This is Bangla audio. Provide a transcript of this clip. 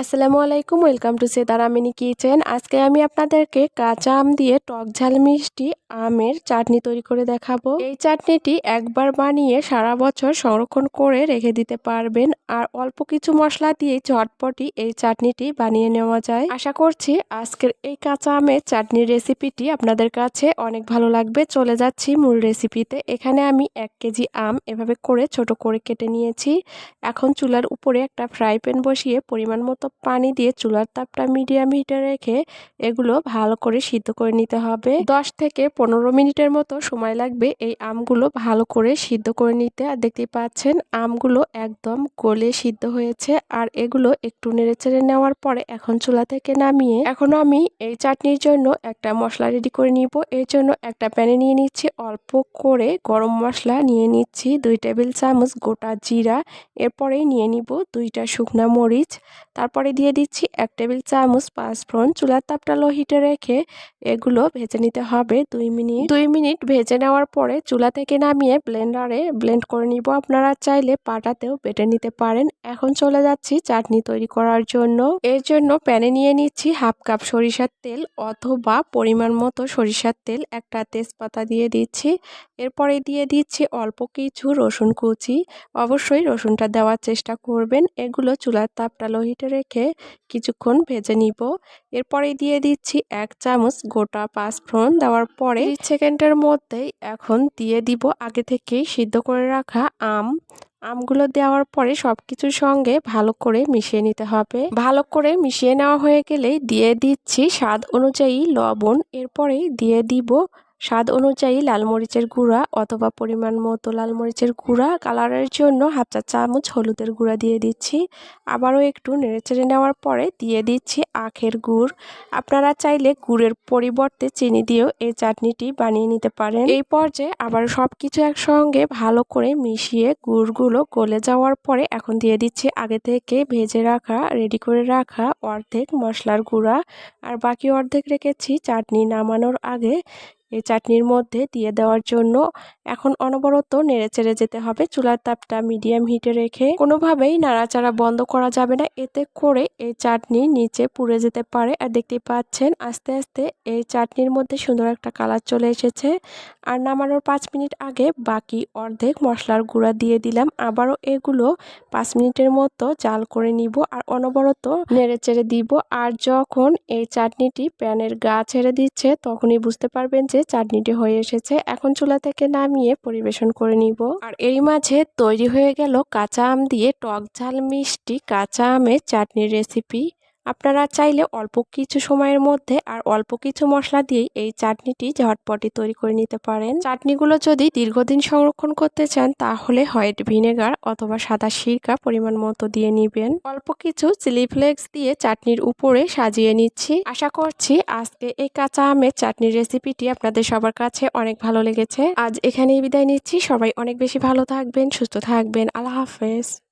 আসসালামু আলাইকুম, ওয়েলকাম টু সেদার আমিনি কিচেন। আজকে আমি আপনাদেরকে কাঁচা আম দিয়ে টক ঝাল মিষ্টি আমের চাটনি তৈরি করে দেখাবো। এই চাটনিটি একবার বানিয়ে সারা বছর সংরক্ষণ করে রেখে দিতে পারবেন আর অল্প কিছু মশলা দিয়ে ঝটপটি এই চাটনিটি বানিয়ে নেওয়া যায়। আশা করছি আজকের এই কাঁচা আমের চাটনির রেসিপিটি আপনাদের কাছে অনেক ভালো লাগবে। চলে যাচ্ছি মূল রেসিপিতে। এখানে আমি এক কেজি আম এভাবে করে ছোট করে কেটে নিয়েছি। এখন চুলার উপরে একটা ফ্রাই প্যান বসিয়ে পরিমাণ মতো পানি দিয়ে চুলার তাপটা মিডিয়াম হিটে রেখে এগুলো ভালো করে সিদ্ধ করে নিতে হবে। দশ থেকে পনেরো মিনিটের মতো সময় লাগবে এই আমগুলো ভালো করে সিদ্ধ করে নিতে। আর দেখতে পাচ্ছেন, আমগুলো একদম গলে সিদ্ধ হয়েছে। আর এগুলো একটু নেড়েচেড়ে নেওয়ার পরে এখন চুলা থেকে নামিয়ে এখন আমি এই চাটনির জন্য একটা মশলা রেডি করে নিব। এর জন্য একটা প্যানে নিয়ে নিচ্ছি, অল্প করে গরম মশলা নিয়ে নিচ্ছি, দুই টেবিল চামচ গোটা জিরা। এরপরেই নিয়ে নিব দুইটা শুকনা মরিচ। তারপরে দিয়ে দিচ্ছি এক টেবিল চামচ পাঁচফোড়ন চুলার তাপটা লো হিটে রেখে এগুলো ভেজে নিতে হবে দুই মিনিট। দুই মিনিট ভেজে নেওয়ার পরে চুলা থেকে নামিয়ে ব্লেন্ডারে ব্লেন্ড করে নিব। আপনারা চাইলে পাটাতেও বেটে নিতে পারেন। এখন চলে যাচ্ছি চাটনি তৈরি করার জন্য। এর জন্য প্যানে নিয়ে নিচ্ছি হাফ কাপ সরিষার তেল অথবা পরিমাণ মতো সরিষার তেল। একটা তেজপাতা দিয়ে দিচ্ছি। এরপরে দিয়ে দিচ্ছি অল্প কিছু রসুন কুচি। অবশ্যই রসুনটা দেওয়ার চেষ্টা করবেন। এগুলো চুলার তাপটা লোহিটে রেখে কিছুক্ষণ ভেজে নিব। এরপরে দিয়ে দিচ্ছি এক চামচ গোটা পাঁচ পাঁচফোড়ন দেওয়ার পরে সেকেন্ডের মধ্যেই এখন দিয়ে দিব আগে থেকেই সিদ্ধ করে রাখা আম। আমগুলো দেওয়ার পরে সব কিছুর সঙ্গে ভালো করে মিশিয়ে নিতে হবে। ভালো করে মিশিয়ে নেওয়া হয়ে গেলেই দিয়ে দিচ্ছি স্বাদ অনুযায়ী লবণ। এরপরেই দিয়ে দিব স্বাদ অনুযায়ী লাল মরিচের গুঁড়া অথবা পরিমাণ মতো লাল মরিচের গুঁড়া কালারের জন্য হাফ চা চামচ হলুদের গুঁড়া দিয়ে দিচ্ছি। আবারও একটু নেড়েচেড়ে নেওয়ার পরে দিয়ে দিচ্ছি আখের গুড়। আপনারা চাইলে গুড়ের পরিবর্তে চিনি দিয়েও এই চাটনিটি বানিয়ে নিতে পারেন। এই পর্যায়ে আবার সব কিছু একসঙ্গে ভালো করে মিশিয়ে গুড়গুলো গলে যাওয়ার পরে এখন দিয়ে দিচ্ছি আগে থেকে ভেজে রাখা, রেডি করে রাখা অর্ধেক মশলার গুঁড়া। আর বাকি অর্ধেক রেখেছি চাটনি নামানোর আগে। এই চাটনির মধ্যে দিয়ে দেওয়ার জন্য এখন অনবরত নেড়ে চেড়ে যেতে হবে। চুলার তাপটা মিডিয়াম হিটে রেখে কোনোভাবেই নাড়াচাড়া বন্ধ করা যাবে না। এতে করে এই চাটনি নিচে পুড়ে যেতে পারে। আর দেখতে পাচ্ছেন, আস্তে আস্তে এই চাটনির মধ্যে সুন্দর একটা কালার চলে এসেছে। আর নামানোর পাঁচ মিনিট আগে বাকি অর্ধেক মশলার গুঁড়া দিয়ে দিলাম। আবারও এগুলো পাঁচ মিনিটের মতো জাল করে নিব আর অনবরত নেড়ে চেড়ে দিব। আর যখন এই চাটনিটি প্যানের গা ছেড়ে দিচ্ছে, তখনই বুঝতে পারবেন যে চাটনিটি হয়ে এসেছে। এখন চুলা থেকে নামিয়ে পরিবেশন করে নিব। আর এরই মাঝে তৈরি হয়ে গেল কাঁচা আম দিয়ে টক ঝাল মিষ্টি কাঁচা আমের চাটনির রেসিপি আপনারা চাইলে অল্প কিছু সময়ের মধ্যে আর অল্প কিছু মশলা দিয়েই এই চাটনিটি ঝটপটি তৈরি করে নিতে পারেন। চাটনিগুলো যদি দীর্ঘদিন সংরক্ষণ করতে চান, তাহলে হোয়াইট ভিনেগার অথবা সাদা সিরকা পরিমাণ মতো দিয়ে নিবেন। অল্প কিছু চিলি ফ্লেক্স দিয়ে চাটনির উপরে সাজিয়ে নিচ্ছি। আশা করছি আজকে এই কাঁচা আমের চাটনির রেসিপিটি আপনাদের সবার কাছে অনেক ভালো লেগেছে। আজ এখানেই বিদায় নিচ্ছি। সবাই অনেক বেশি ভালো থাকবেন, সুস্থ থাকবেন। আল্লাহ হাফেজ।